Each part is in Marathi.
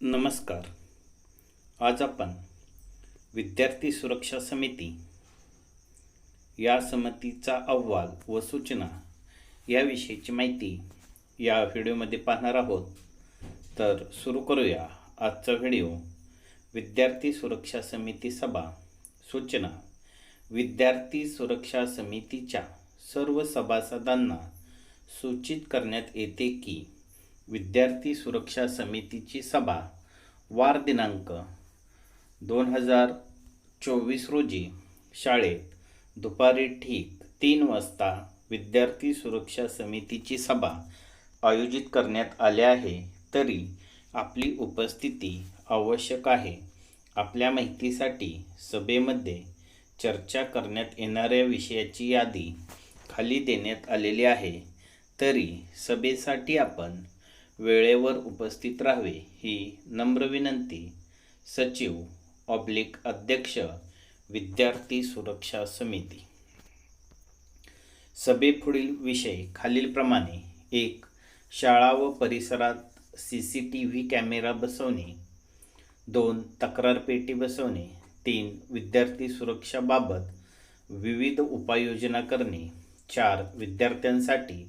नमस्कार. आज आपण विद्यार्थी सुरक्षा समिती या समितीचा अहवाल व सूचना याविषयीची माहिती या व्हिडिओमध्ये पाहणार आहोत. तर सुरू करूया आजचा व्हिडिओ. विद्यार्थी सुरक्षा समिती सभा सूचना. विद्यार्थी सुरक्षा समितीच्या सर्व सभासदांना सूचित करण्यात येते की विद्यार्थी सुरक्षा समितीची सभा वार दिनांक दोन हजार चोवीस रोजी शाळेत दुपारी ठीक तीन वाजता विद्यार्थी सुरक्षा समितीची सभा आयोजित करण्यात आली आहे. तरी आपली उपस्थिती आवश्यक आहे. आपल्या माहितीसाठी सभेमध्ये चर्चा करण्यात येणाऱ्या विषयाची यादी खाली देण्यात आलेली आहे. तरी सभेसाठी आपण वेळेवर उपस्थित राहावे ही नम्र विनंती. सचिव ऑब्लिक अध्यक्ष विद्यार्थी सुरक्षा समिती. सभेपुढील विषय खालीलप्रमाणे. एक शाळा व परिसरात C C T V camera बसवणे. दोन तक्रार पेटी बसवणे. तीन विद्यार्थी सुरक्षाबाबत विविध उपाययोजना करणे. चार विद्यार्थ्यांसाठी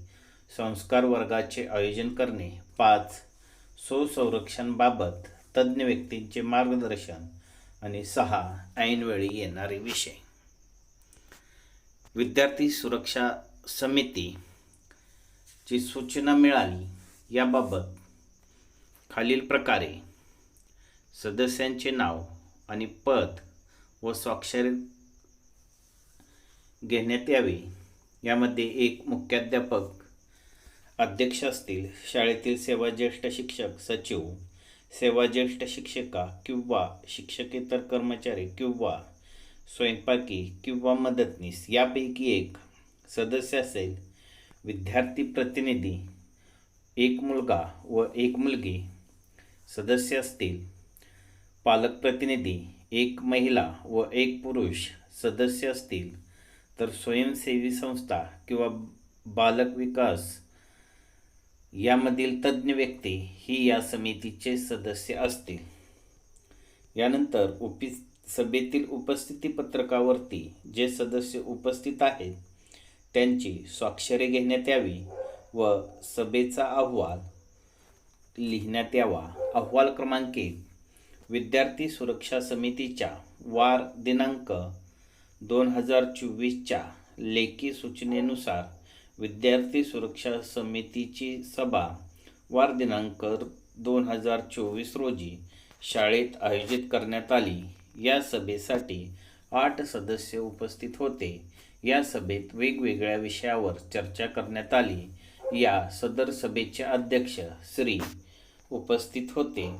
संस्कार वर्गाचे आयोजन करणे. पाच. स्वसंरक्षणबाबत तज्ज्ञ व्यक्तींचे मार्गदर्शन. आणि सहा. ऐनवेळी येणारे विषय. विद्यार्थी सुरक्षा समितीची सूचना मिळाली. याबाबत खालील प्रकारे. सदस्यांचे नाव आणि पद व स्वाक्षरी घेण्यात यावे. यामध्ये एक मुख्याध्यापक अध्यक्ष असतील शाळेतील सेवाज्येष्ठ शिक्षक सचिव सेवाज्येष्ठ शिक्षिका किंवा शिक्षकेतर कर्मचारी किंवा स्वयंपाकी किंवा मदतनीस यापैकी एक सदस्य असेल. विद्यार्थी प्रतिनिधी एक मुलगा व एक मुलगी सदस्य असतील. पालक प्रतिनिधी एक महिला व एक पुरुष सदस्य असतील. तर स्वयंसेवी संस्था किंवा बालक विकास यामधील तज्ज्ञ व्यक्ती ही या समितीचे सदस्य असतील. यानंतर उपि सभेतील उपस्थिती पत्रकावरती जे सदस्य उपस्थित आहेत त्यांची स्वाक्षरी घेण्यात यावी व सभेचा अहवाल लिहिण्यात यावा. अहवाल क्रमांक एक विद्यार्थी सुरक्षा समितीच्या वार दिनांक दोन हजार चोवीसच्या लेखी सूचनेनुसार विद्यार्थी सुरक्षा समितीची सभा वार दिनांक दोन हजार चोवीस रोजी शाळेत आयोजित करण्यात आली. या सभेसाठी आठ सदस्य उपस्थित होते. या सभेत वेगवेगळ्या विषयावर चर्चा करण्यात आली. या सदर सभेचे अध्यक्ष श्री उपस्थित होते.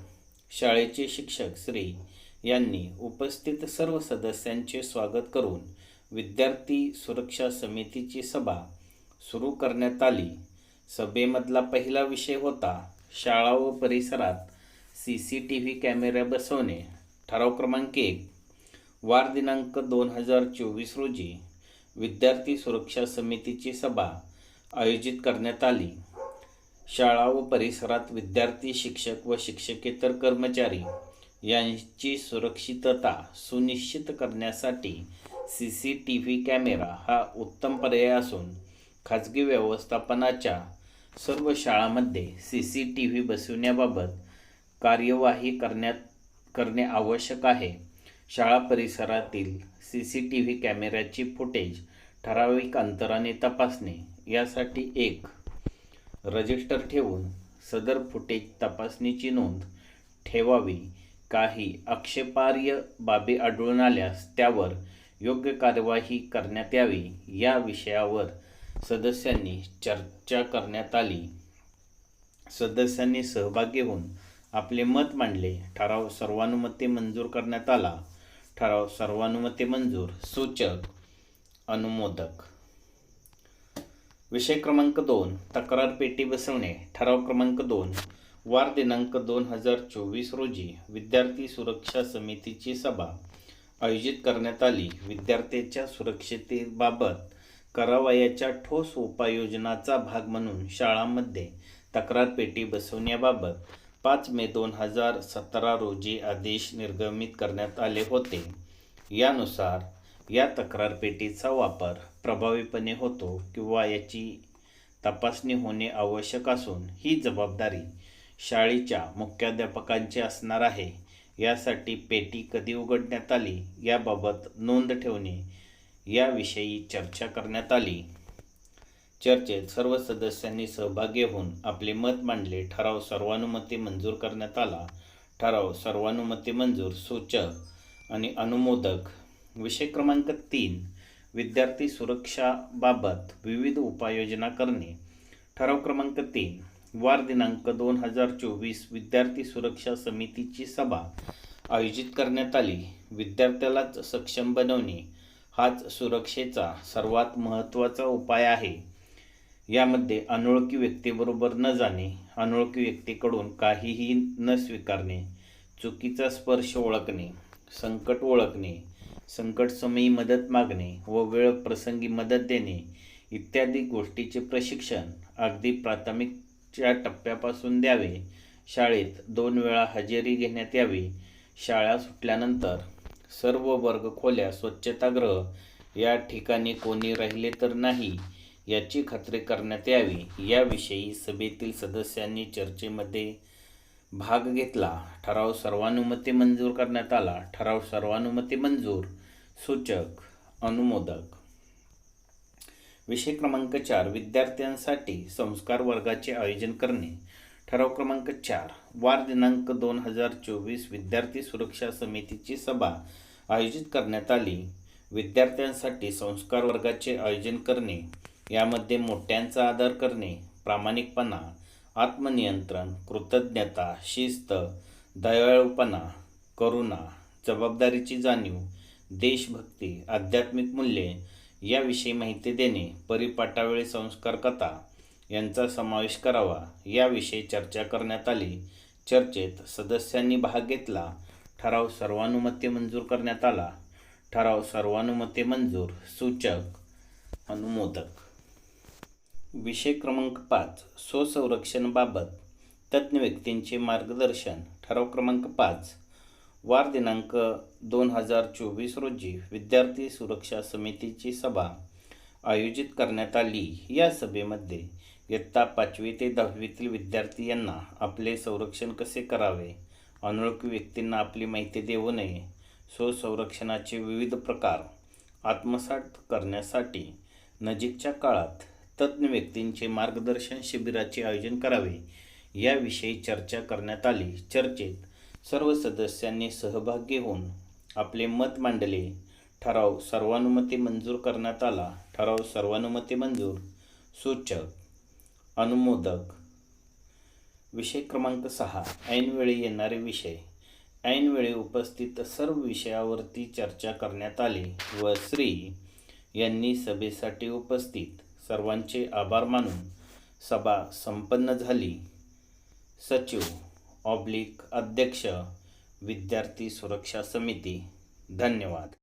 शाळेचे शिक्षक श्री यांनी उपस्थित सर्व सदस्यांचे स्वागत करून विद्यार्थी सुरक्षा समितीची सभा सुरू करण्यात आली. सभेमधला पहिला विषय होता शाळा व परिसरात C C T V camera बसवणे. ठराव क्रमांक एक. वार दिनांक दोन हजार चोवीस रोजी विद्यार्थी सुरक्षा समितीची सभा आयोजित करण्यात आली. शाळा व परिसरात विद्यार्थी शिक्षक व शिक्षकेतर कर्मचारी यांची सुरक्षितता सुनिश्चित करण्यासाठी C C T V camera हा उत्तम पर्याय असून खाजगी व्यवस्थापनाच्या सर्व शाळांमध्ये सी सी टी व्ही बसविण्याबाबत कार्यवाही करण्यात करणे आवश्यक आहे. शाळा परिसरातील सी सी टी व्ही कॅमेऱ्याची फुटेज ठराविक अंतराने तपासणे यासाठी एक रजिस्टर ठेवून सदर फुटेज तपासणीची नोंद ठेवावी. काही आक्षेपार्ह बाबी आढळून आल्यास त्यावर योग्य कार्यवाही करण्यात यावी. या विषयावर सदस्यांनी चर्चा करण्यात आली. सदस्यांनी सहभागी होऊन आपले मत मांडले. ठराव सर्वानुमते मंजूर करण्यात आला. ठराव सर्वानुमते मंजूर. सूचक. अनुमोदक. विषय क्रमांक दोन. तक्रार पेटी बसवणे. ठराव क्रमांक दोन. वार दिनांक दोन हजार चोवीस रोजी विद्यार्थी सुरक्षा समितीची सभा आयोजित करण्यात आली. विद्यार्थ्याच्या सुरक्षतेबाबत करावयाच्या ठोस उपाययोजनाचा भाग म्हणून शाळांमध्ये तक्रार पेटी बसवण्याबाबत पाच मे दोन हजार सतरा रोजी आदेश निर्गमित करण्यात आले होते. यानुसार या तक्रार पेटीचा वापर प्रभावीपणे होतो किंवा याची तपासणी होणे आवश्यक असून ही जबाबदारी शाळेच्या मुख्याध्यापकांची असणार आहे. यासाठी पेटी कधी उघडण्यात आली याबाबत नोंद ठेवणे याविषयी चर्चा करण्यात आली. चर्चेत सर्व सदस्यांनी सहभागी होऊन आपले मत मांडले. ठराव सर्वानुमते मंजूर करण्यात आला. ठराव सर्वानुमते मंजूर सूचक आणि अनुमोदक. विषय क्रमांक तीन विद्यार्थी सुरक्षाबाबत विविध उपाययोजना करणे. ठराव क्रमांक तीन वार दिनांक दोन हजार चोवीस विद्यार्थी सुरक्षा समितीची सभा आयोजित करण्यात आली. विद्यार्थ्यालाच सक्षम बनवणे. हाच सुरक्षेचा सर्वात महत्त्वाचा उपाय आहे. यामध्ये अनोळखी व्यक्तीबरोबर न जाणे अनोळखी व्यक्तीकडून काहीही न स्वीकारणे चुकीचा स्पर्श ओळखणे संकट ओळखणे संकटसमयी मदत मागणे व वेळ प्रसंगी मदत देणे इत्यादी गोष्टीचे प्रशिक्षण अगदी प्राथमिकच्या टप्प्यापासून द्यावे. शाळेत दोन वेळा हजेरी घेण्यात यावी. शाळा सुटल्यानंतर सर्व वर्गखोल्या स्वच्छतागृह या ठिकाणी कोणी राहिले तर नाही याची खात्री करण्यात यावी. याविषयी सभेतील सदस्यांनी चर्चेमध्ये भाग घेतला. ठराव सर्वानुमते मंजूर करण्यात आला. ठराव सर्वानुमते मंजूर. सूचक अनुमोदक. विषय क्रमांक चार विद्यार्थ्यांसाठी संस्कार वर्गाचे आयोजन करणे. ठराव क्रमांक चार वार दिनांक दोन हजार चोवीस विद्यार्थी सुरक्षा समितीची सभा आयोजित करण्यात आली. विद्यार्थ्यांसाठी संस्कार वर्गाचे आयोजन करणे यामध्ये मोठ्यांचा आदर करणे प्रामाणिकपणा आत्मनियंत्रण कृतज्ञता शिस्त दयाळूपणा करुणा जबाबदारीची जाणीव देशभक्ती आध्यात्मिक मूल्ये याविषयी माहिती देणे परिपाठावेळी संस्कार कथा यांचा समावेश करावा याविषयी चर्चा करण्यात आली. चर्चेत सदस्यांनी भाग घेतला. ठराव सर्वानुमते मंजूर करण्यात आला. ठराव सर्वानुमते मंजूर सूचक अनुमोदक. विषय क्रमांक पाच स्वसंरक्षणबाबत तज्ज्ञ व्यक्तींचे मार्गदर्शन. ठराव क्रमांक पाच वार दिनांक दोन हजार चोवीस रोजी विद्यार्थी सुरक्षा समितीची सभा आयोजित करण्यात आली. या सभेमध्ये इयत्ता पाचवी ते दहावीतील विद्यार्थी यांना आपले संरक्षण कसे करावे? अनोळखी व्यक्तींना आपली माहिती देऊ नये. स्वसंरक्षणाचे विविध प्रकार. आत्मसात करण्यासाठी नजीकच्या काळात तज्ज्ञ व्यक्तींचे मार्गदर्शन शिबिराचे आयोजन करावे. याविषयी चर्चा करण्यात आली. चर्चेत सर्व सदस्यांनी सहभागी होऊन आपले मत मांडले. ठराव सर्वानुमते मंजूर करण्यात आला. ठराव सर्वानुमते मंजूर. सूचक. अनुमोदक. विषय क्रमांक सहा. ऐनवेळी येणारे विषय. ऐनवेळी उपस्थित सर्व विषयावरती चर्चा करण्यात आली व श्री यांनी सभेसाठी उपस्थित सर्वांचे आभार मानून सभा संपन्न झाली. सचिव ऑब्लिक अध्यक्ष विद्यार्थी सुरक्षा समिती. धन्यवाद.